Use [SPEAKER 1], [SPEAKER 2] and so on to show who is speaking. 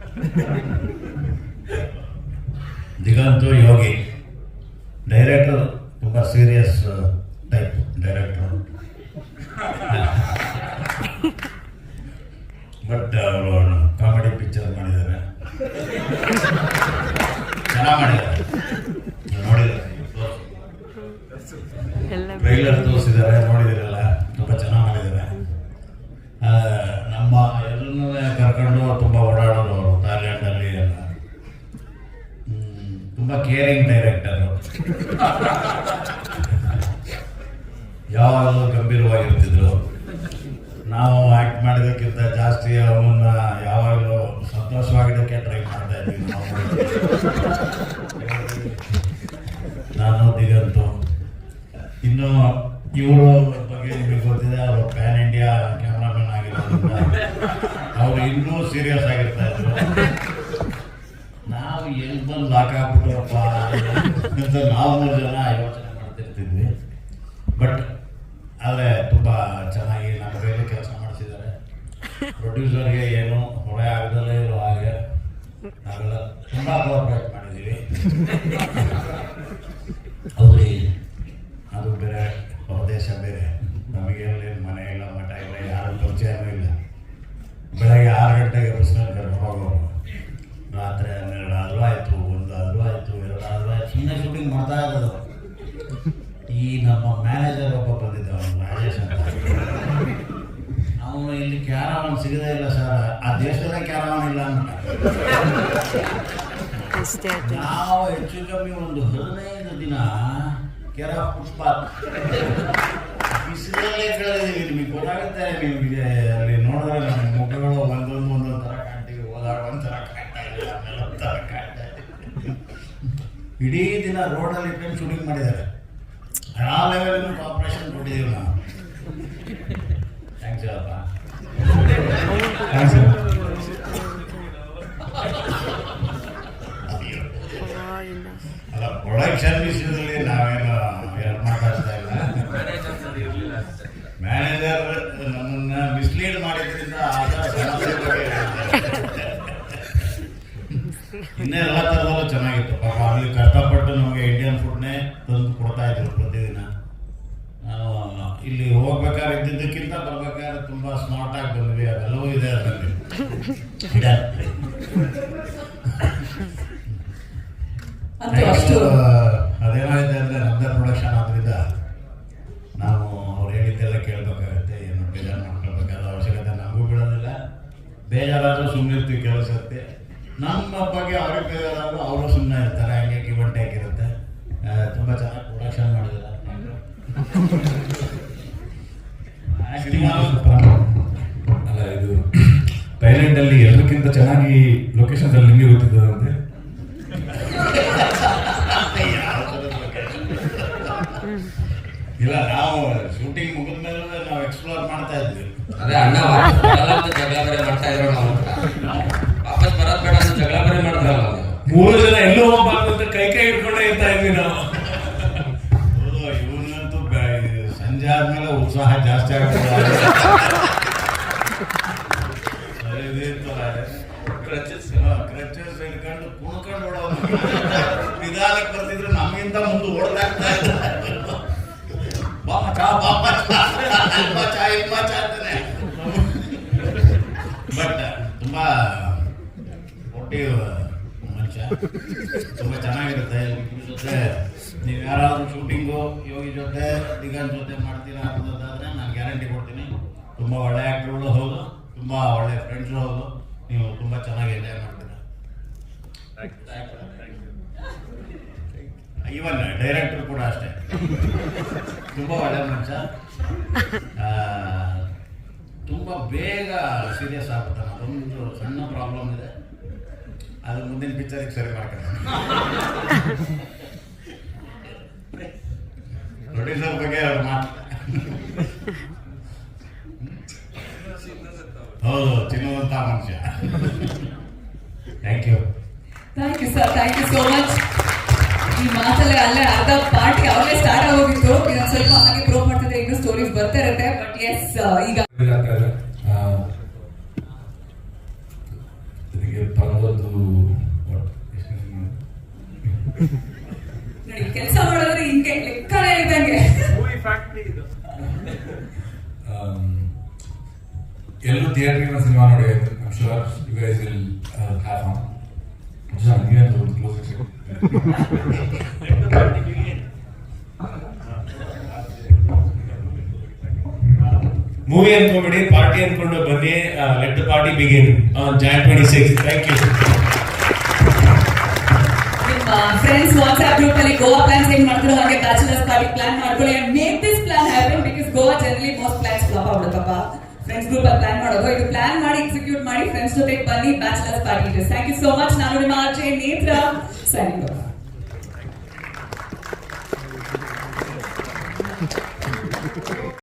[SPEAKER 1] Diganth Yogi. Director ತುಂಬ serious type director but ಅವರು comedy picture ಮಾಡಿದ್ದಾರೆ. ಚೆನ್ನಾಗಿ ಮಾಡಿದ್ದಾರೆ. ನೋಡಿದ್ದಾರೆ ಟ್ರೈಲರ್ ತೋರಿಸಿದ್ದಾರೆ ನೋಡಿದಿರಲ್ಲ ತುಂಬ ಚೆನ್ನಾಗಿ ಮಾಡಿದ್ದಾರೆ. ನಮ್ಮ ಎಲ್ಲರೂ ಕರ್ಕೊಂಡು ತುಂಬ ಕೇರಿಂಗ್ ಡೈರೆಕ್ಟರ್ ಯಾವಾಗಲೂ ಗಂಭೀರವಾಗಿರ್ತಿದ್ರು. ನಾವು ಆ್ಯಕ್ಟ್ ಮಾಡಿದಕ್ಕಿಂತ ಜಾಸ್ತಿ ಅವನ್ನ ಯಾವಾಗಲೂ ಸಂತೋಷವಾಗಿದ್ದಕ್ಕೆ ಟ್ರೈ ಮಾಡ್ತಾ ಇದ್ವಿ ನಾನು ದಿಗಂತು ಇನ್ನು ಇವರು ಬಗ್ಗೆ ನಿಮಗೆ ಗೊತ್ತಿದೆ, ಅವರು ಪ್ಯಾನ್ ಇಂಡಿಯಾ ಕ್ಯಾಮ್ರಾಮನ್ ಆಗಿರೋದ್ರಿಂದ ಅವರು ಇನ್ನೂ ಸೀರಿಯಸ್ ಆಗಿರ್ತಾ ಇದ್ರು. ಎಲ್ಲಿ ಬಂದು ಲಾಕ್ ಆಗ್ಬಿಟ್ರಪ್ಪ ಅಂತ ನಾವು ಜನ ಯೋಚನೆ ಮಾಡ್ತಿರ್ತಿದ್ವಿ. ಬಟ್ ಆದರೆ ತುಂಬ ಚೆನ್ನಾಗಿ ನಮ್ಮ ಕೈಯಲ್ಲಿ ಕೆಲಸ ಮಾಡಿಸಿದ್ದಾರೆ ಪ್ರೊಡ್ಯೂಸರ್ಗೆ ಏನು ಹೊರೆ ಆಗದಲ್ಲೇ ಇರೋ ಹಾಗೆ. ನಾವೆಲ್ಲ ತುಂಬ ಕೋಆಪ್ರೇಟ್ ಮಾಡಿದ್ದೀವಿ ಅವ್ರಿಗೆ ಅದು ಬೇರೆ ಹೊರದೇಶ ಬೇರೆ ನಮಗೆ ಅಲ್ಲಿ ಮನೆ ಇಲ್ಲ ಮಠ ಇಲ್ಲ ಯಾರು ಪರಿಚಯನೂ ಇಲ್ಲ ಬೆಳಗ್ಗೆ ಆರು ಗಂಟೆಗೆ ಬಸ್ನಲ್ಲಿ ಕರ್ಕೊಂಡು ಹೋಗೋರು ರಾತ್ರಿ ಹನ್ನೆರಡು ಆದರೂ ಆಯಿತು ಒಂದು ಆದರೂ ಆಯಿತು ಎರಡು ಆದರೂ ಆಯಿತು ಸುಮ್ಮನೆ ಶೂಟಿಂಗ್ ಮಾಡ್ತಾ ಇರೋದು ಈ ನಮ್ಮ ಮ್ಯಾನೇಜರ್ ಒಬ್ಬ ಬಂದಿದ್ದ ಅವನು ರಾಜೇಶ್ ಅಂತ ಅವನು ಇಲ್ಲಿ ಕ್ಯಾರವನ್ ಸಿಗದೇ ಇಲ್ಲ ಸರ್. ಆ ದೇಶದಲ್ಲೇ ಕ್ಯಾರವನ್ ಇಲ್ಲ ಅಂತ. ನಾವು ಹೆಚ್ಚು ಕಮ್ಮಿ ಒಂದು ಹದಿನೈದು ದಿನ ಕೆರ ಪುಷ್ಪ ಬಿಸಿಲಲ್ಲೇ ಕಳೆದಿದ್ದೀವಿ. ನಿಮಗೆ ಗೊತ್ತಾಗುತ್ತೆ ನಿಮಗೆ ಅಲ್ಲಿ ನೋಡಿದ್ರೆ ನಮ್ಮ ಮುಖಗಳು ಒಂದೊಂದು ಒಂದೊಂದು ಥರ ಕಾಣ್ತೀವಿ. ಓದಾಡ ಒಂದು ಥರ ಕಾಣ್ತಾ ಇಲ್ಲ ಆಮೇಲೆ ಥರ ಕಾಣ್ತಾ ಇದೆ. ಇಡೀ ದಿನ ರೋಡಲ್ಲಿ ಇಟ್ಕೊಂಡು ಶೂಟಿಂಗ್ ಮಾಡಿದ್ದಾರೆ. ಆ ಲೆವೆಲ್ ಕಾಪರೇಷನ್ ಕೊಟ್ಟಿದ್ದೀವಿ ನಾವು. ಥ್ಯಾಂಕ್ಸ್ ಹೇಳಪ್ಪ. ಅಲ್ಲ ಪ್ರೊಡಕ್ಷನ್ ವಿಷಯದಲ್ಲಿ ನಾವೇನು ಮಾತಾಡ್ತಾ ಇಲ್ಲ ಮ್ಯಾನೇಜರ್ ನಮ್ಮನ್ನ ಮಿಸ್ಲೀಡ್ ಮಾಡಿದ್ರಿಂದ. ಇನ್ನೆಲ್ಲ ಥರದಲ್ಲೂ ಚೆನ್ನಾಗಿತ್ತು ಪಾಪ ಅಲ್ಲಿ ಕಷ್ಟಪಟ್ಟು ನಮಗೆ ಇಂಡಿಯನ್ ಫುಡ್ನೇ ತಂದು ಕೊಡ್ತಾ ಇದ್ರು ಪ್ರತಿದಿನ ಇಲ್ಲಿ ಹೋಗ್ಬೇಕಾದ್ರೆ ಇದ್ದಿದ್ದಕ್ಕಿಂತ ಬರ್ಬೇಕಾದ್ರೆ ತುಂಬಾ ಸ್ಮಾರ್ಟ್ ಆಗಿ ಬಂದ್ವಿ. ಅದೆಲ್ಲವೂ ಇದೆ ಅದರಲ್ಲಿ.
[SPEAKER 2] ಅದೇನೋ
[SPEAKER 1] ಇದೆ ಅಂದರೆ ನಮ್ಮದೇ ಪ್ರೊಡಕ್ಷನ್ ಆದ್ರಿಂದ ನಾವು ಅವ್ರು ಹೇಳಿದ್ದೆಲ್ಲ ಕೇಳ್ಬೇಕಾಗತ್ತೆ ಏನು ಬೇಜಾರು ಮಾಡ್ಕೊಳ್ಬೇಕಾದ ಅವಶ್ಯಕತೆ ನಮಗೂ ಬಿಡೋದಿಲ್ಲ ಬೇಜಾರಾದರೂ ಸುಮ್ಮನೆ ಇರ್ತೀವಿ ಕೆಲಸಕ್ಕೆ ನಮ್ಮ ಬಗ್ಗೆ ಅವ್ರಿಗೆ ಬೇಜಾರಾದ್ರೂ ಅವರು ಸುಮ್ಮನೆ ಇರ್ತಾರೆ. ಹಂಗೆ ಗಿವ್ ಆಗಿರುತ್ತೆ ತುಂಬಾ ಚೆನ್ನಾಗಿ ಪ್ರೊಡಕ್ಷನ್ ಆಗೋದು
[SPEAKER 3] ಅಲ್ಲ ಇದು ಥೈಲ್ಯಾಂಡ್ ಅಲ್ಲಿ ಎಲ್ಲಕ್ಕಿಂತ ಚೆನ್ನಾಗಿ ಲೊಕೇಶನ್ ಅಲ್ಲಿ ನಿಮಗೆ ಗೊತ್ತಿದ್ದದಂತೆ?
[SPEAKER 1] ಇಲ್ಲ ನಾವು ಶೂಟಿಂಗ್ ಮುಗಿದ ಮೇಲೆ ನಾವು ಎಕ್ಸ್ಪ್ಲೋರ್ ಮಾಡ್ತಾ ಇದ್ವಿ
[SPEAKER 4] ಅದೇ ಅಣ್ಣ ಜಗಳ ಬೇರೆ ಮಾಡ್ತಾ ಇದ್ರು ನಾವು ವಾಪಸ್ ಬರೋದ್ ಬೇಡ ಜಗಳ ಬೇರೆ ಮಾಡ್ತಾರಲ್ಲ.
[SPEAKER 3] ಮೂರು ಜನ ಎಲ್ಲೋ ಹೋಗ್ಬಾರ್ದು ಅಂತ ಕೈ ಕೈ ಹಿಡ್ಕೊಂಡೇ ಇರ್ತಾ ಇದ್ವಿ ನಾವು
[SPEAKER 1] ಆಗ್ತದೆ ಕ್ರಚಸ್ ಹಿಡ್ಕೊಂಡು ಕುಣ್ಕೊಂಡು ಓಡೋದು ನಿಧಾನಕ್ಕೆ ಬರ್ತಿದ್ರೆ ನಮಗಿಂತ ಮುಂದೆ ಓಡ್ದಾಗ್ತಾ ಇದ್ದ ಬಾ ಮಚಾ ಬಾ ಮಚಾ ಅಲ್ಲ್ ಮಚಾ ಇಲ್ಲಿ ಅಂತಾನೆ ಬಟ್ ತುಂಬಾ ಮನುಷ್ಯ ತುಂಬಾ ಚೆನ್ನಾಗಿರುತ್ತೆ. ಜೊತೆ ನೀವು ಯಾರಾದರೂ ಶೂಟಿಂಗು ಯೋಗಿ ಜೊತೆ ದಿಗನ್ ಜೊತೆ ಮಾಡ್ತೀರಾ ಅನ್ನೋದಾದರೆ ನಾನು ಗ್ಯಾರಂಟಿ ಕೊಡ್ತೀನಿ. ತುಂಬ ಒಳ್ಳೆ ಆ್ಯಕ್ಟ್ರುಗಳು ಹೌದು, ತುಂಬ ಒಳ್ಳೆ ಫ್ರೆಂಡ್ಸು ಹೌದು. ನೀವು ತುಂಬ ಚೆನ್ನಾಗಿ ಎಂಜಾಯ್ ಮಾಡ್ತೀರಾ. ಇವನ್ ಡೈರೆಕ್ಟರ್ ಕೂಡ ಅಷ್ಟೇ. ತುಂಬ ಒಳ್ಳೆ ಮನುಷ್ಯ. ತುಂಬ ಬೇಗ ಸೀರಿಯಸ್ ಆಗುತ್ತೆ ಅದೊಂದು ಸಣ್ಣ ಪ್ರಾಬ್ಲಮ್ ಇದೆ. ಅದು ಮುಂದಿನ ಪಿಕ್ಚರಿಗೆ ಸರಿ ಮಾಡ್ಕೊಂಡು ಪ್ರೊಡ್ಯೂಸರ್ ಬಗ್ಗೆ ಅವ್ರ ಮಾತು. ಹೌದು ತಿನ್ನುವಂತ ಮನುಷ್ಯ. Thank you
[SPEAKER 2] thank you sir thank you so much ಈ ಮಾತಲ್ಲೇ ಅಲ್ಲೇ ಅರ್ಧ ಪಾರ್ಟಿ ಅವಲೇ ಸ್ಟಾರ್ಟ್ ಆಗೋಗಿತ್ತು. ಇದೊಂದು ಸ್ವಲ್ಪ ಹಾಗೆ ಪ್ರೂವ್ ಮಾಡ್ತಿದ್ರೆ ಇನ್ನೂ ಸ್ಟೋರೀಸ್ ಬರ್ತಾ ಇರುತ್ತೆ. ಬಟ್ ಎಸ್ ಈಗ ನನಗೆ ಬರೋದು
[SPEAKER 3] ಎಷ್ಟು ಎಲ್ಲರೂ ಥಿಯೇಟರ್ನ ಸಿನಿಮಾ ನೋಡಿ I'm sure you guys will have fun Jan ನೀವೇನು ಕ್ಲೋಸ್
[SPEAKER 5] ಮೂವಿ ಅನ್ಕೊಂಬಿಡಿ ಪಾರ್ಟಿ ಅನ್ಕೊಂಡು ಬನ್ನಿ let the party begin Jan twenty six thank you
[SPEAKER 2] ನಿಮ್ಮ ಫ್ರೆಂಡ್ಸ್ ವಾಟ್ಸ್ಆಪ್ ಗ್ರೂಪ್ ಅಲ್ಲಿ ಗೋವಾ ಪ್ಲಾನ್ಸ್ ಹೆಂಗ್ ಮಾಡ್ತಿರೋ ಹಾಗೆ ಬ್ಯಾಚುಲರ್ಸ್ ಪಾರ್ಟಿ ಪ್ಲಾನ್ ಮಾಡ್ಕೊಳ್ಳಿ and make this plan happen because Goa generally most plans flop ಆಗ್ಬಿಡುತ್ತಪ್ಪ friends group ಅಲ್ಲಿ ಪ್ಲಾನ್ ಮಾಡೋದು ಇದು ಪ್ಲಾನ್ ಮಾಡಿ ಎಕ್ಸಿಕ್ಯೂಟ್ ಮಾಡಿ ಫ್ರೆಂಡ್ಸ್ ಜೊತೆ ಬನ್ನಿ bachelors party thank you so much ನಾನು ನಿಮ್ಮ ಆರ್ಜೆ ನೇತ್ರ ಸರಿ